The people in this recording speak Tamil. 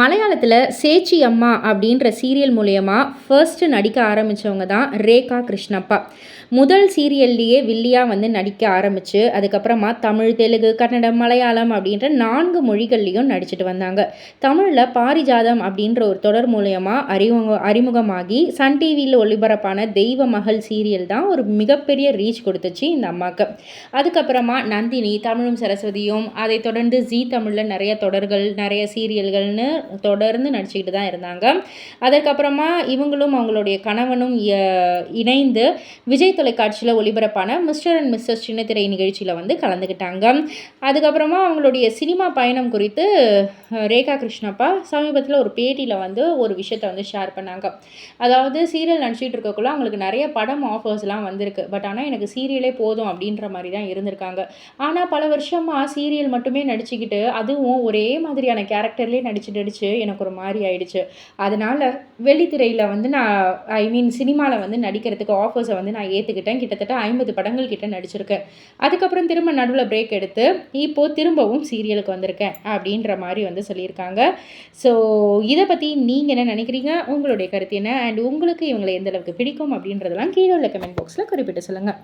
மலையாளத்தில் சேச்சி அம்மா அப்படின்ற சீரியல் மூலயமா ஃபர்ஸ்ட் நடிக்க ஆரம்பித்தவங்க தான் ரேகா கிருஷ்ணப்பா. முதல் சீரியல்லையே வில்லியாக வந்து நடிக்க ஆரம்பித்து அதுக்கப்புறமா தமிழ் தெலுங்கு கன்னடம் மலையாளம் அப்படின்ற நான்கு மொழிகள்லேயும் நடிச்சிட்டு வந்தாங்க. தமிழில் பாரிஜாதம் அப்படின்ற ஒரு தொடர் மூலயமா அறிமுக அறிமுகமாகி சன் டிவியில் ஒளிபரப்பான தெய்வ மகள் சீரியல் தான் ஒரு மிகப்பெரிய ரீச் கொடுத்துச்சு இந்த அம்மாவுக்கு அதுக்கப்புறமா நந்தினி தமிழும் சரஸ்வதியும் அதை தொடர்ந்து ஜீ தமிழில் நிறைய தொடர்கள் நிறைய சீரியல்கள்னு தொடர்ந்து நடிச்சுக்கிட்டு தான் இருந்தாங்க. அதற்கப்புறமா இவங்களும் அவங்களுடைய கணவனும் இணைந்து விஜய் தொலைக்காட்சியில் ஒளிபரப்பான மிஸ்டர் அண்ட் மிஸ்ஸஸ் சின்னத்திரை நிகழ்ச்சியில் வந்து கலந்துக்கிட்டாங்க. அதுக்கப்புறமா அவங்களுடைய சினிமா பயணம் குறித்து ரேகா கிருஷ்ணப்பா சமீபத்தில் ஒரு பேட்டியில் வந்து ஒரு விஷயத்தை வந்து ஷேர் பண்ணாங்க. அதாவது சீரியல் நடிச்சிட்டு இருக்கக்குள்ள அவங்களுக்கு நிறைய படம் ஆஃபர்ஸ்லாம் வந்திருக்கு. பட் ஆனால் எனக்கு சீரியலே போதும் அப்படின்ற மாதிரி தான் இருந்திருக்காங்க. ஆனால் பல வருஷமாக சீரியல் மட்டுமே நடிச்சுக்கிட்டு அதுவும் ஒரே மாதிரியான கேரக்டர்லேயே நடிச்சுட்டு நடிச்சு எனக்கு ஒரு மாதிரி ஆயிடுச்சு. அதனால் வெள்ளித்திரையில் வந்து நான் ஐ மீன் சினிமாவில் வந்து நடிக்கிறதுக்கு ஆஃபர்ஸை வந்து நான் ஏற்றுக்கிட்டேன் கிட்டத்தட்ட ஐம்பது படங்கள் கிட்ட நடிச்சிருக்கேன். அதுக்கப்புறம் திரும்ப நடுவில் பிரேக் எடுத்து இப்போது திரும்பவும் சீரியலுக்கு வந்திருக்கேன் அப்படின்ற மாதிரி வந்து சொல்லியிருக்காங்க. ஸோ இதை பற்றி நீங்கள் என்ன நினைக்கிறீங்க? உங்களுடைய கருத்து என்ன? அண்ட் உங்களுக்கு இவங்களை எந்த அளவுக்கு பிடிக்கும் அப்படின்றதெல்லாம் கீழே உள்ள கமெண்ட் பாக்ஸில் குறிப்பிட்டு சொல்லுங்கள்